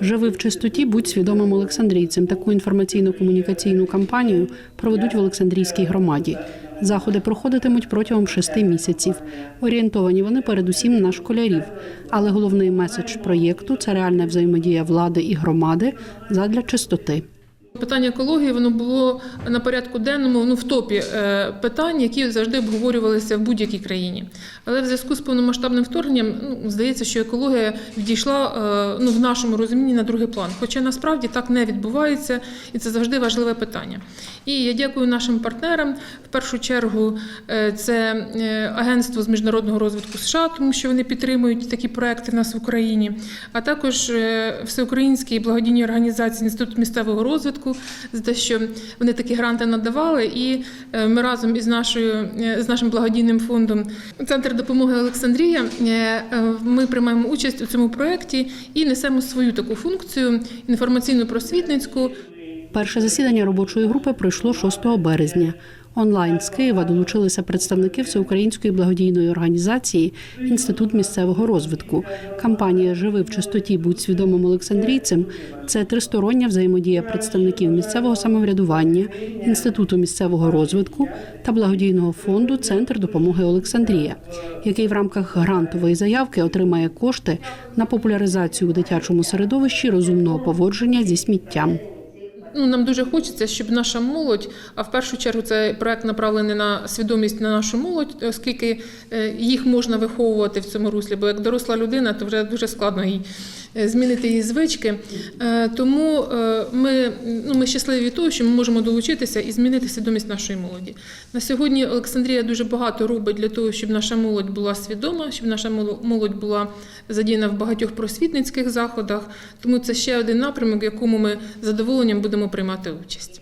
Живи в чистоті, будь свідомим олександрійцем. Таку інформаційно-комунікаційну кампанію проведуть в Олександрійській громаді. Заходи проходитимуть протягом шести місяців. Орієнтовані вони передусім на школярів. Але головний меседж проєкту це реальна взаємодія влади і громади задля чистоти. Питання екології воно було на порядку денному ну, в топі е, питань, які завжди обговорювалися в будь-якій країні. Але в зв'язку з повномасштабним вторгненням ну, здається, що екологія відійшла е, ну, в нашому розумінні на другий план. Хоча насправді так не відбувається, і це завжди важливе питання. І я дякую нашим партнерам. В першу чергу е, це агентство з міжнародного розвитку США, тому що вони підтримують такі проекти в нас в Україні, а також всеукраїнські благодійні організації Інститут місцевого розвитку за те, що вони такі гранти надавали. І е, ми разом із нашою е, з нашим благодійним фондом Центр допомоги Олександрія. е, Ми приймаємо участь у цьому проєкті і несемо свою таку функцію інформаційно-просвітницьку. Перше засідання робочої групи пройшло 6 березня. Онлайн з Києва долучилися представники всеукраїнської благодійної організації Інститут місцевого розвитку. Кампанія Живи в чистоті, будь свідомим олександрійцем. Це тристороння взаємодія представників місцевого самоврядування, інституту місцевого розвитку та благодійного фонду Центр допомоги Олександрія, який в рамках грантової заявки отримає кошти на популяризацію у дитячому середовищі розумного поводження зі сміттям. Ну, нам дуже хочеться, щоб наша молодь, а в першу чергу цей проект направлений на свідомість на нашу молодь, оскільки е, їх можна виховувати в цьому руслі, бо як доросла людина, то вже дуже складно їй змінити її звички. Е, Тому е, ми, ну, ми щасливі від того, що ми можемо долучитися і змінити свідомість нашої молоді. На сьогодні Олександрія дуже багато робить для того, щоб наша молодь була свідома, щоб наша моло- молодь була задіяна в багатьох просвітницьких заходах. Тому це ще один напрямок, в якому ми задоволенням будемо приймати участь.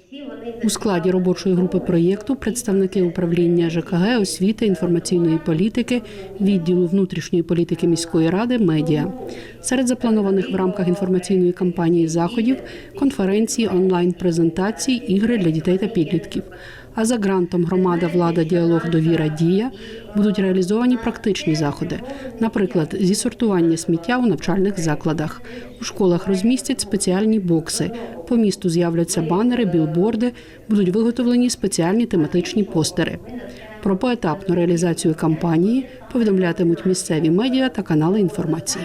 У складі робочої групи проєкту представники управління ЖКГ, освіти, інформаційної політики, відділу внутрішньої політики міської ради, медіа. Серед запланованих в рамках інформаційної кампанії заходів, конференції, онлайн-презентації, ігри для дітей та підлітків. А за грантом громада, влада, діалог, довіра, дія будуть реалізовані практичні заходи, наприклад, зі сортування сміття у навчальних закладах. У школах розмістять спеціальні бокси. По місту з'являться банери, білборди, будуть виготовлені спеціальні тематичні постери. Про поетапну реалізацію кампанії повідомлятимуть місцеві медіа та канали інформації.